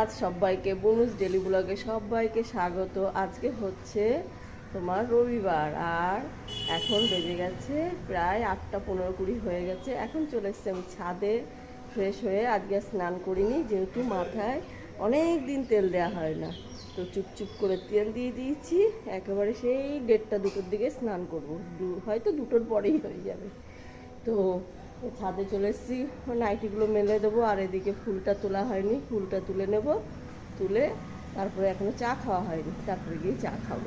সুপ্রভাত সবাইকে বনুস ডেলি ব্লগে সবাইকে স্বাগত। আজকে হচ্ছে তোমার রবিবার, আর এখন বেজে গেছে প্রায় আটটা পনেরো কুড়ি হয়ে গেছে। এখন চলে এসছি আমি ছাদে, ফ্রেশ হয়ে আজকে স্নান করিনি, যেহেতু মাথায় অনেক দিন তেল দেওয়া হয় না। তো চুপচুপ করে তেল দিয়ে দিয়েছি, একেবারে সেই দেড়টা দুটোর দিকে স্নান করব। হয়তো দুটোর পরেই হয়ে যাবে। তো ছাদে চলে এসেছি। নাইটিগুলো মেলে দেবো আর এদিকে ফুলটা তোলা হয়নি। ফুলটা তুলে নেব। তুলে তারপরে এখনও চা খাওয়া হয়নি। তারপরে গিয়ে চা খাব।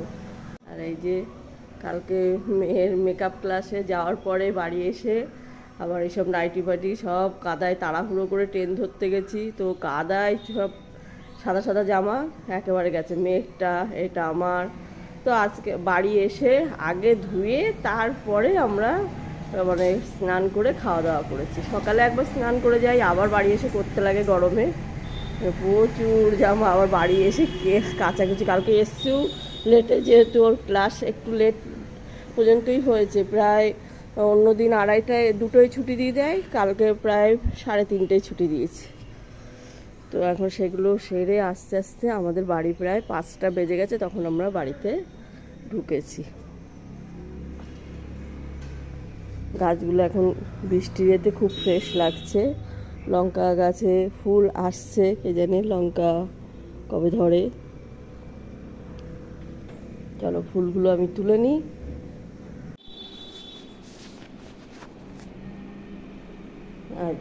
আর এই যে কালকে মেয়ের মেকআপ ক্লাসে যাওয়ার পরে বাড়ি এসে আবার এইসব নাইটি ফাইটি সব কাদায় তাড়াহুড়ো করে ট্রেন ধরতে গেছি। তো কাদায় সব সাদা সাদা জামা একেবারে গেছে। মেয়েরটা, এটা আমার। তো আজকে বাড়ি এসে আগে ধুয়ে তারপরে আমরা মানে স্নান করে খাওয়া দাওয়া করেছি। সকালে একবার স্নান করে যাই, আবার বাড়ি এসে করতে লাগে গরমে। প্রচুর জামা, আবার বাড়ি এসে কে কাচাকুচি। কালকে এসছেও লেটে যেহেতু ওর ক্লাস একটু লেট পর্যন্তই হয়েছে, প্রায় অন্য দিন আড়াইটায় দুটোই ছুটি দিয়ে দেয়, কালকে প্রায় সাড়ে তিনটেয় ছুটি দিয়েছে। তো এখন সেগুলো সেরে আস্তে আস্তে আমাদের বাড়ি প্রায় পাঁচটা বেজে গেছে, তখন আমরা বাড়িতে ঢুকেছি। গাছগুলো এখন বৃষ্টির এতে খুব ফ্রেশ লাগছে। লঙ্কা গাছে ফুল আসছে, কে জানে লঙ্কা কবে ধরে। চলো ফুলগুলো আমি তুলে নিই। আর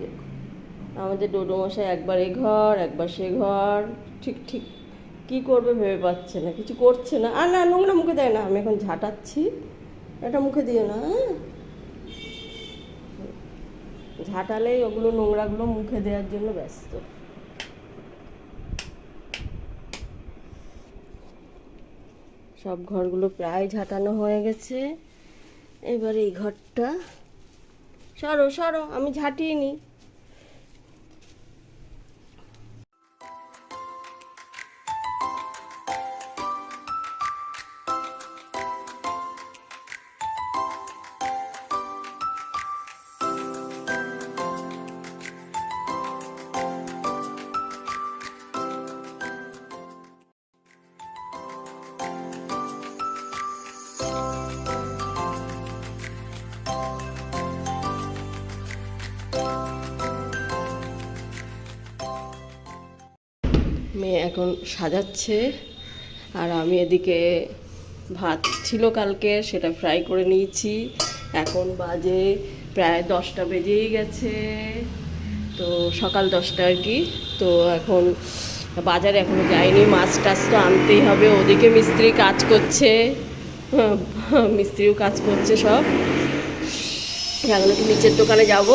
আমাদের ডোডো মশাই একবার এ ঘর, একবার সে ঘর। ঠিক ঠিক, কি করবে ভেবে পাচ্ছে না, কিছু করছে না। আর না, নোংরা মুখে দেয় না, আমি এখন ঝাঁটাচ্ছি। এটা মুখে দিয়ে না হ্যাঁ? ঝাঁটালেই ওগুলো নোংরাগুলো মুখে দেওয়ার জন্য ব্যস্ত। সব ঘরগুলো প্রায় ঝাঁটানো হয়ে গেছে। এবার এই ঘরটা সরো সরো, আমি ঝাঁটিয়ে নিই। এখন সাজাচ্ছে। আর আমি এদিকে ভাত ছিল কালকে সেটা ফ্রাই করে নিয়েছি। এখন বাজে প্রায় দশটা বেজেই গেছে। তো সকাল দশটা আর কি। তো এখন বাজারে এখনও যাইনি। মাছ টাছ তো আনতেই হবে। ওদিকে মিস্ত্রি কাজ করছে। হ্যাঁ, মিস্ত্রিও কাজ করছে সব। এখন নিচের দোকানে যাব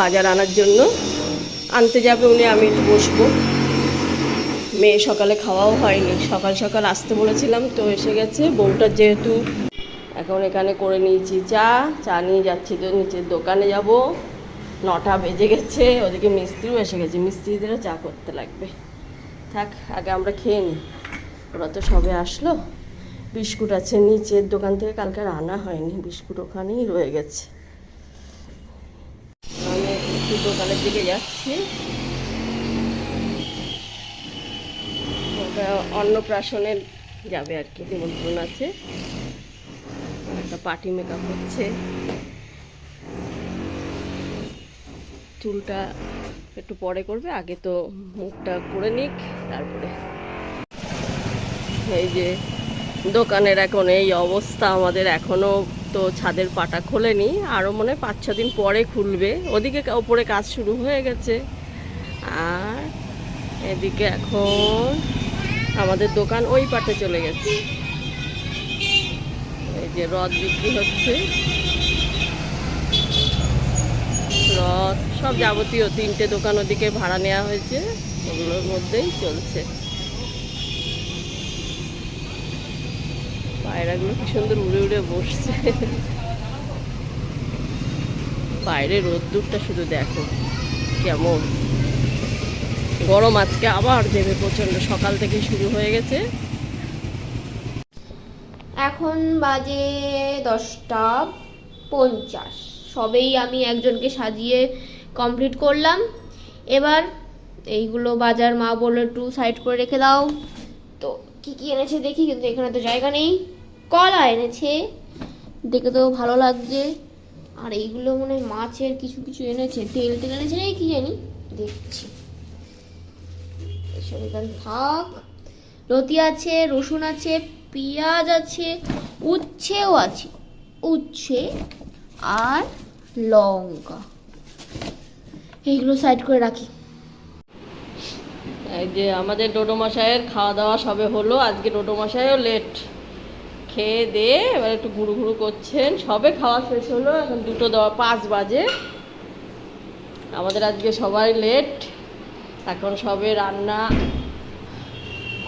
বাজার আনার জন্য। আনতে যাবে উনি আমি একটু বসবো। মেয়ে সকালে খাওয়াও হয়নি। সকাল সকাল আসতে বলেছিলাম, তো এসে গেছে। বউটার যেহেতু এখন এখানে করে নিয়েছি চা চা নিয়ে যাচ্ছি তো নিচের দোকানে যাব। নটা বেজে গেছে, ওদিকে মিস্ত্রিও এসে গেছে। মিস্ত্রিদেরও চা করতে লাগবে। থাক, আগে আমরা খেয়ে নিই। ওরা তো সবে আসলো। বিস্কুট আছে নিচের দোকান থেকে কালকে আনা হয়নি। বিস্কুট ওখানেই রয়ে গেছে। আমি একটু দোকানের দিকে যাচ্ছি। অন্নপ্রাশনের যাবে আর কি, নিমন্ত্রণ আছে। একটা পার্টি মেকআপ হচ্ছে। চুলটা একটু পরে করবে, আগে তো মুখটা করে নিক, তারপরে। এই যে দোকানের এখন এই অবস্থা, আমাদের এখনও তো ছাদের পাটা খোলেনি আরও মনে পাঁচ ছ দিন পরে খুলবে। ওদিকে ওপরে কাজ শুরু হয়ে গেছে। আর এদিকে এখন আমাদের দোকান ওই পাটে চলে গেছে। এই যে রথ বিক্রি হচ্ছে। রথ, সব যাবতীয় তিনটে দোকান ওদিকে ভাড়া নেওয়া হয়েছে। ওগুলোর মধ্যেই চলছে। পায়রাগুলো কি সুন্দর উড়ে উড়ে বসছে। বাইরে রোদ্দুরটা শুধু দেখো, কেমন। গরম আজকে আবার দেবে প্রচণ্ড। সকাল থেকে শুরু হয়ে গেছে। এখন বাজে দশটা পঞ্চাশ। সবেই আমি একজনকে সাজিয়ে কমপ্লিট করলাম। এবার এইগুলো বাজার মা বলল একটু সাইড করে রেখে দাও। তো কি কি এনেছে দেখি, কিন্তু এখানে তো জায়গা নেই। কলা এনেছে, দেখে তো ভালো লাগছে। আর এইগুলো মনে মাছের কিছু কিছু এনেছে। তেল টেল এনেছে কি জানি? দেখছি। এসব এখানে থাক। লতি আছে, রসুন আছে, পেঁয়াজ আছে, উচ্ছেও আছে। উচ্ছে আর লঙ্কা। এইগুলো সাইড করে রাখি। এই যে আমাদের ডোডো মশাইয়ের খাওয়া দাওয়া সবে হলো, আজকে ডোডো লেট খেয়ে দিয়ে এবার একটু ঘুরু ঘুরু করছেন। সবে খাওয়া শেষ হলো, এখন দুটো দেওয়া পাঁচ বাজে। আমাদের আজকে সবাই লেট এখন সবে রান্না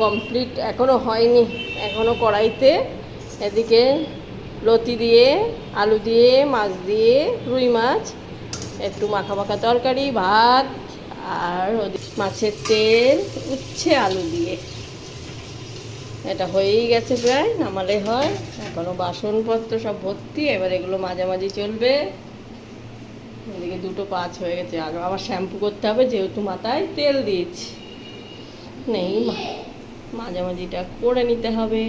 কমপ্লিট এখনও হয়নি, এখনও কড়াইতে। এদিকে লতি দিয়ে, আলু দিয়ে, মাছ দিয়ে, রুই মাছ, একটু মাখা মাখা তরকারি, ভাত, আর মাছের তেল, উচ্ছে আলু দিয়ে। এটা হয়েই গেছে প্রায়, নামালে হয়। এখনও বাসনপত্র সব ভর্তি, এবার এগুলো মাঝামাঝি চলবে। এদিকে দুটো পাঁচ হয়ে গেছে। আর আবার শ্যাম্পু করতে হবে, যেহেতু মাথায় তেল দিয়েছি। নেই মাঝামাঝিটা করে নিতে হবে।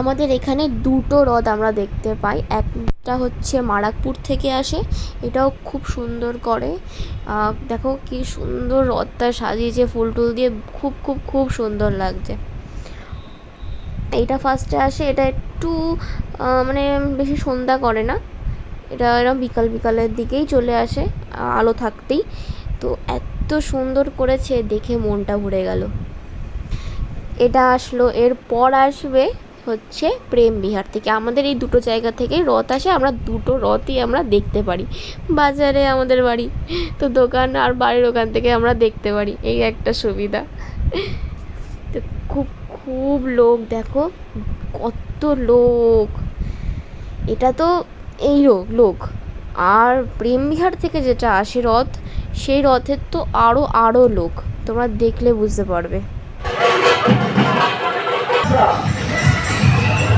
আমাদের এখানে দুটো হ্রদ আমরা দেখতে পাই। একটা হচ্ছে মারাকপুর থেকে আসে, এটাও খুব সুন্দর করে। দেখো কি সুন্দর হ্রদটা সাজিয়েছে, ফুল টুল দিয়ে খুব খুব খুব সুন্দর লাগছে। এইটা ফার্স্টে আসে, এটা একটু মানে বেশি সন্ধ্যা করে না। এটা এরকম বিকাল, বিকালের দিকেই চলে আসে আলো থাকতেই। তো এত সুন্দর করেছে, দেখে মনটা ভরে গেল। এটা আসলো, এরপর আসবে হচ্ছে প্রেম বিহার থেকে। আমাদের এই দুটো জায়গা থেকে রথ আসে, আমরা দুটো রথই আমরা দেখতে পারি। বাজারে আমাদের বাড়ি, তো দোকান আর বাড়ির ওখান থেকে আমরা দেখতে পারি, এই একটা সুবিধা। তো খুব খুব লোক, দেখো, কত লোক। এটা তো এই লোক লোক। আর প্রেম বিহার থেকে যেটা আসে রথ, সেই রথের তো আরও আরও লোক। তোমরা দেখলে বুঝতে পারবে।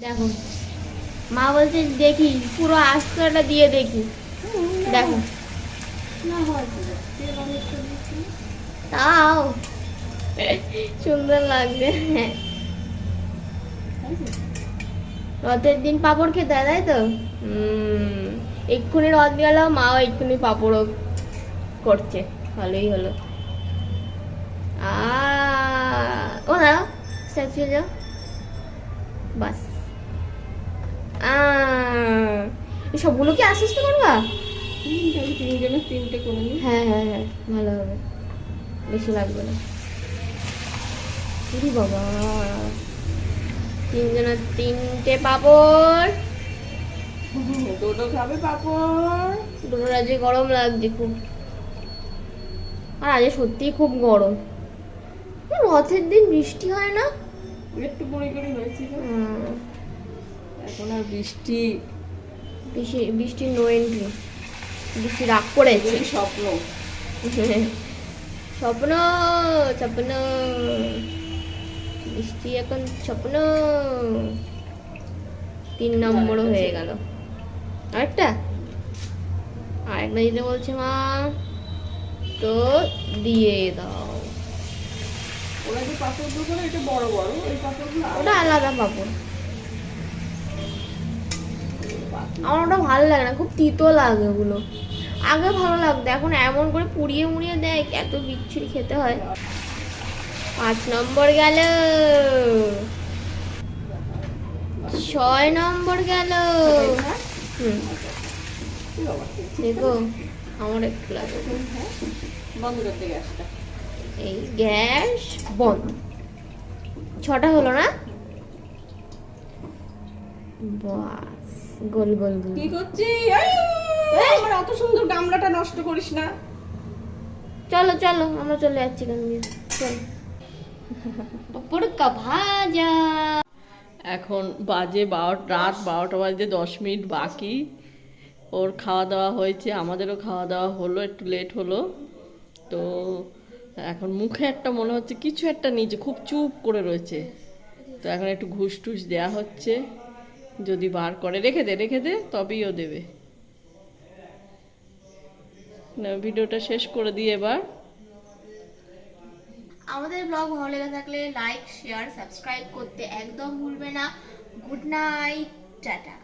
দেখো। মা বলছে, দেখি, পুরো আস্তাটা দিয়ে দেখি। দেখো। তাও সুন্দর হ্যাঁ রথের দিন পাপড় খেতে হয়, তাই তো? এক্ষুনি রথ গেল, মাও এক্ষুনি পাপড়ও করছে। ভালোই হলো। আ ও না স্ট্যাচু যাও। বাস। সবগুলো কি আশ্বস্ত করবা? তিনজনের তিনটে করে নিই। হ্যাঁ হ্যাঁ হ্যাঁ ভালো হবে। বেশি লাগবে না। উরি বাবা তিনজনের তিনটে পাপড়। দুটো খাবে পাপড়। দুটো আজকে গরম লাগছে খুব। আর আজকে সত্যিই খুব গরম। রথের দিন বৃষ্টি হয় না? একটু পরে করে হয়েছিল এখন আর বৃষ্টি বৃষ্টি বৃষ্টির নো এন্ট্রি বৃষ্টি রাগ করেছে স্বপ্ন। স্বপ্ন স্বপ্ন। বৃষ্টি এখন স্বপ্ন। তিন নম্বর হয়ে গেল। আরেকটা? আরেকটা দিতে বলছে মা তো দিয়ে দাও। ওরা যে করে এটা বড় বড় এই পাপড়গুলো ওটা আলাদা। পাপড় আমার ওটা ভালো লাগে না, খুব তিতো লাগে ওগুলো। আগে ভালো লাগতো, এখন এমন করে পুড়িয়ে মুড়িয়ে দেয়, এত বিচ্ছিরি খেতে হয়। পাঁচ নম্বর গেল। ছয় নম্বর গেল। দেখো, আমার একটু লাগে। এই গ্যাস বন্ধ। ছটা হলো না? বাস গোল গোল গোল। কি করছিস আমার অত সুন্দর গামলাটা নষ্ট করিস না। চলো চলো আমরা চলে যাচ্ছি কেন নিয়ে। চলো। পপড়কা ভাজা। এখন বাজে বারোটা রাত বারোটা বাজে দশ মিনিট বাকি। ওর খাওয়া দাওয়া হয়েছে আমাদেরও খাওয়া দাওয়া হলো একটু লেট হলো। তো এখন মুখে একটা মনে হচ্ছে কিছু একটা নিচে খুব চুপ করে রয়েছে। তো এখন একটু ঘুষ টুস দেওয়া হচ্ছে। যদি বার করে, রেখে দে রেখে দে, তবেই ও দেবে। না, ভিডিওটা শেষ করে দিয়ে এবার। আমাদের ব্লগ ভালো লেগে থাকলে লাইক, শেয়ার, সাবস্ক্রাইব করতে একদম ভুলবে না। Good night, tata.